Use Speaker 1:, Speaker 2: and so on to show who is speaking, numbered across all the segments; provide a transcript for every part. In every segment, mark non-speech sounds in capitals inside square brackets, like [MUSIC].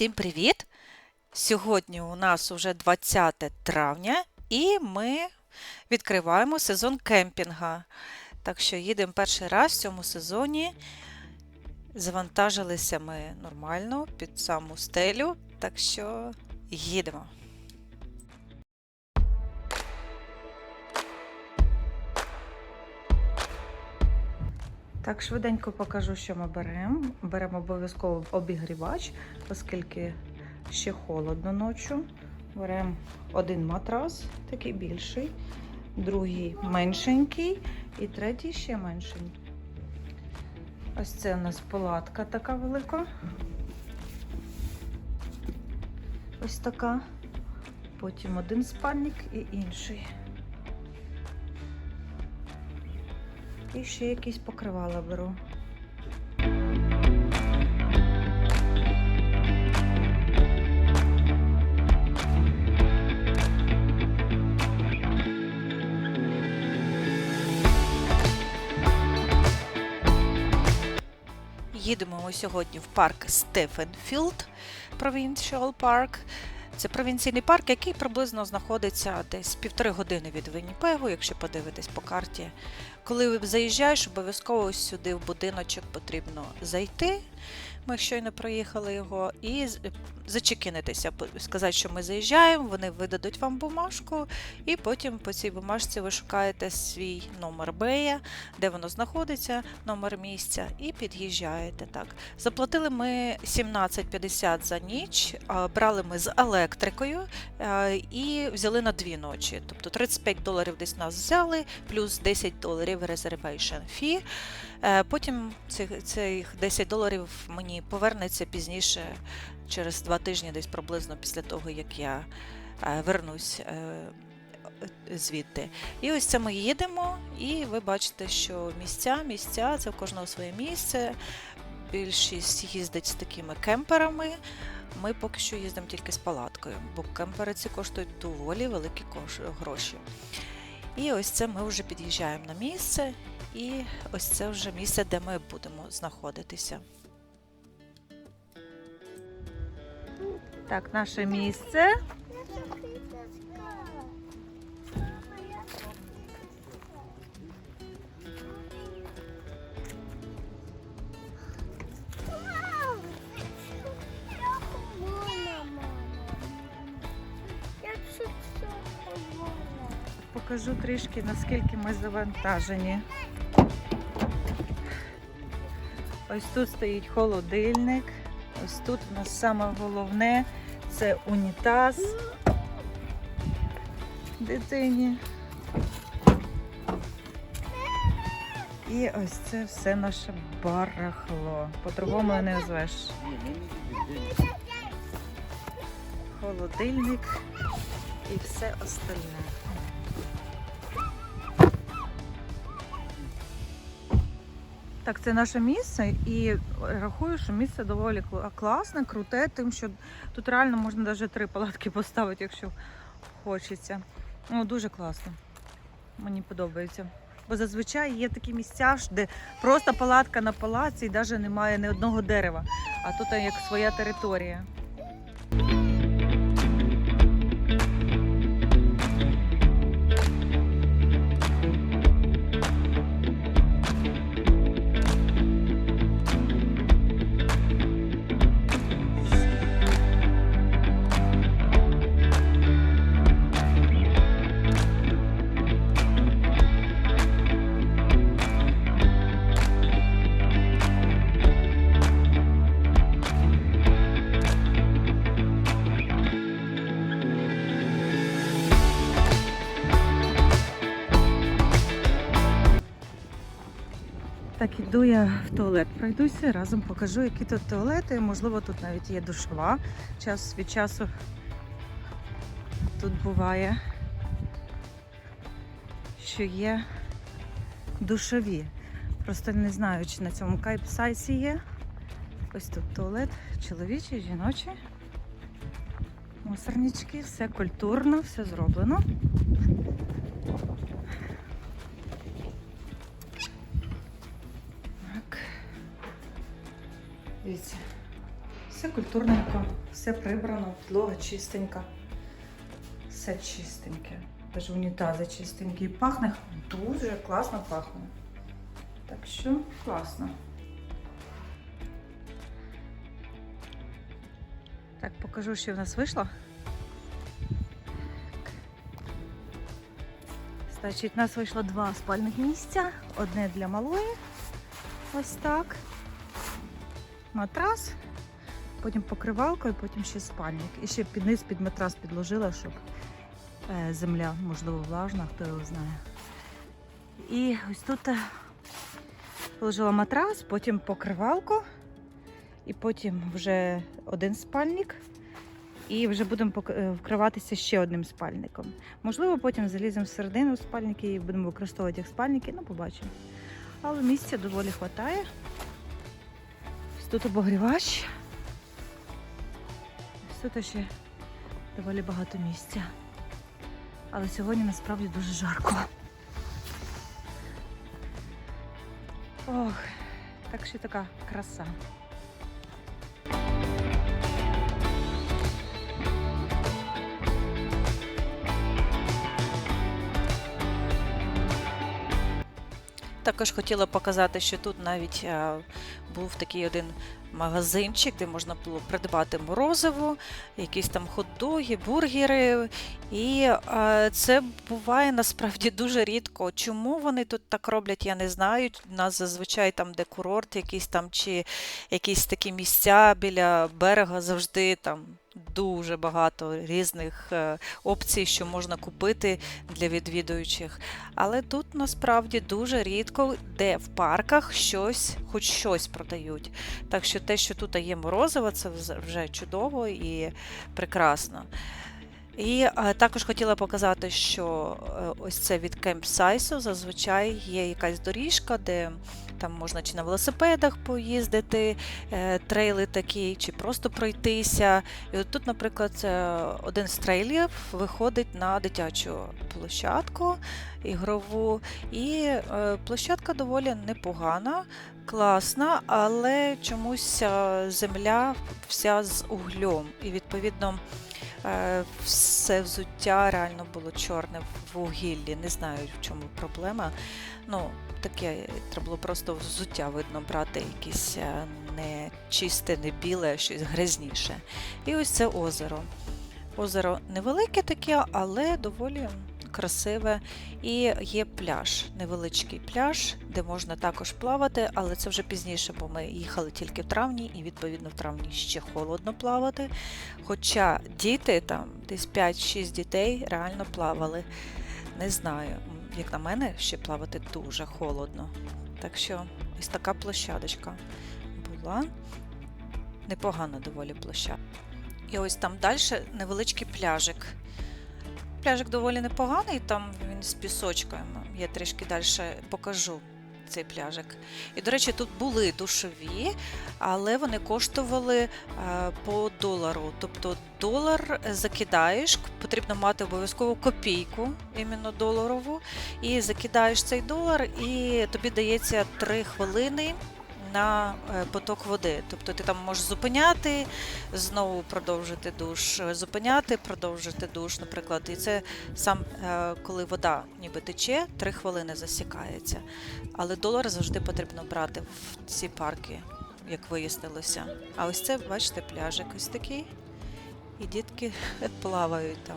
Speaker 1: Всім привіт! Сьогодні у нас вже 20 травня і ми відкриваємо сезон кемпінга. Так що їдемо перший раз в цьому сезоні. Завантажилися ми нормально під саму стелю, так що їдемо. Так, швиденько покажу, що ми беремо. Беремо обов'язково обігрівач, оскільки ще холодно ночі. Беремо один матрас, такий більший, другий меншенький і третій ще меншенький. Ось це у нас палатка така велика. Ось така. Потім один спальник і інший. І ще якісь покривала беру. Їдемо ми сьогодні в парк Стефенфілд Provincial Park. Це провінційний парк, який приблизно знаходиться десь півтори години від Вінніпегу, якщо подивитись по карті. Коли заїжджаєш, обов'язково сюди в будиночок потрібно зайти. Ми щойно проїхали його, і зачекінитися, сказати, що ми заїжджаємо, вони видадуть вам бумажку, і потім по цій бумажці ви шукаєте свій номер бея, де воно знаходиться, номер місця, і під'їжджаєте. Так. Заплатили ми 17,50 за ніч, брали ми з електрикою і взяли на дві ночі. Тобто 35 доларів десь нас взяли, плюс 10 доларів reservation fee. Е, Потім цих, цих 10 доларів мені повернеться пізніше, через два тижні, десь приблизно після того, як я е, вернусь е, звідти. І ось це ми їдемо, і ви бачите, що місця, місця, це в кожного своє місце. Більшість їздить з такими кемперами. Ми поки що їздимо тільки з палаткою, бо кемпери ці коштують доволі великі гроші. І ось це ми вже під'їжджаємо на місце, і ось це вже місце, де ми будемо знаходитися. Так, наше місце. Покажу трішки, наскільки ми завантажені. Ось тут стоїть холодильник. Ось тут у нас саме головне це унітаз дитині. І ось це все наше барахло. По-другому не назвеш. Холодильник і все остальне. Так, це наше місце, і рахую, що місце доволі класне, круте, тим, що тут реально можна навіть три палатки поставити, якщо хочеться. Ну, дуже класно. Мені подобається. Бо зазвичай є такі місця, де просто палатка на палаці і навіть немає ні одного дерева, а тут як своя територія. Так, іду я в туалет, пройдуся, разом покажу, які тут туалети. Можливо, тут навіть є душова. Час від часу тут буває, що є душові. Просто не знаю, чи на цьому кайп-сайті є. Ось тут туалет, чоловічий, жіночий. Мусорнички, все культурно, все зроблено. Дивіться, Все культурненько, все прибрано, підлога чистенька. Все чистеньке. Навіть унітази чистенькі. І пахне дуже класно пахне. Так що класно. Так, покажу, що в нас вийшло. Значить, у нас вийшло два спальних місця. Одне для малої. Ось так. Матрас, потім покривалка і потім ще спальник. І ще під низ під матрас підложила, щоб е, земля, можливо, влажна, хто його знає. І ось тут е, положила матрас, потім покривалку, і потім вже один спальник. І вже будемо е, вкриватися ще одним спальником. Можливо, потім заліземо всередину спальники і будемо використовувати як спальники, ну побачимо. Але місця доволі вистачає. Тут обогрівач. Тут ще доволі багато місця. Але сьогодні насправді дуже жарко. Ох, так що така краса. Також хотіла показати, що тут навіть е, був такий один магазинчик, де можна було придбати морозиво, якісь там хот-доги, бургери. І е, це буває насправді дуже рідко. Чому вони тут так роблять, я не знаю. У нас зазвичай там, де курорт, якісь там чи якісь такі місця біля берега завжди там. Дуже багато різних е, опцій, що можна купити для відвідуючих. Але тут насправді дуже рідко, де в парках щось, хоч щось продають. Так що те, що тут є морозиво, це вже чудово і прекрасно. І е, також хотіла показати, що е, ось це від Campsite зазвичай є якась доріжка, де там можна чи на велосипедах поїздити, е, трейли такі, чи просто пройтися. І от тут, наприклад, один з трейлів виходить на дитячу площадку ігрову, і площадка доволі непогана, класна, але чомусь земля вся з углем. І відповідно. Е, Все взуття реально було чорне в вугіллі. Не знаю, в чому проблема. Ну, таке треба було просто взуття видно брати, якесь е, не чисте, не біле, щось грязніше. І ось це озеро. Озеро невелике таке, але доволі красиве. І є пляж, невеличкий пляж, де можна також плавати, але це вже пізніше, бо ми їхали тільки в травні, і відповідно в травні ще холодно плавати. Хоча діти там, десь 5-6 дітей реально плавали. Не знаю, як на мене, ще плавати дуже холодно. Так що ось така площадочка була. Непогана доволі площадка. І ось там далі невеличкий пляжик. Пляжик доволі непоганий, там він з пісочком. Я трішки далі покажу цей пляжик. І, до речі, тут були душові, але вони коштували е, по долару. Тобто долар закидаєш, потрібно мати обов'язково копійку, іменно доларову, і закидаєш цей долар, і тобі дається 3 хвилини. На е, поток води. Тобто ти там можеш зупиняти, знову продовжити душ, е, зупиняти, продовжити душ, наприклад. І це сам, е, коли вода ніби тече, 3 хвилини засікається. Але долар завжди потрібно брати в ці парки, як вияснилося. А ось це, бачите, пляжик ось такий. І дітки [LAUGHS] плавають там.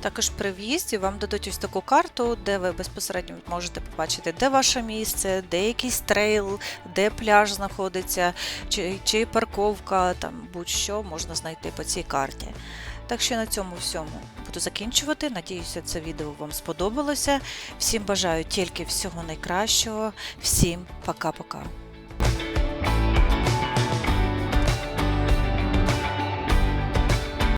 Speaker 1: Також при в'їзді вам дадуть ось таку карту, де ви безпосередньо можете побачити, де ваше місце, де якийсь трейл, де пляж знаходиться, чи, чи парковка, там будь-що можна знайти по цій карті. Так що на цьому всьому буду закінчувати. Надіюся, це відео вам сподобалося. Всім бажаю тільки всього найкращого. Всім пока-пока.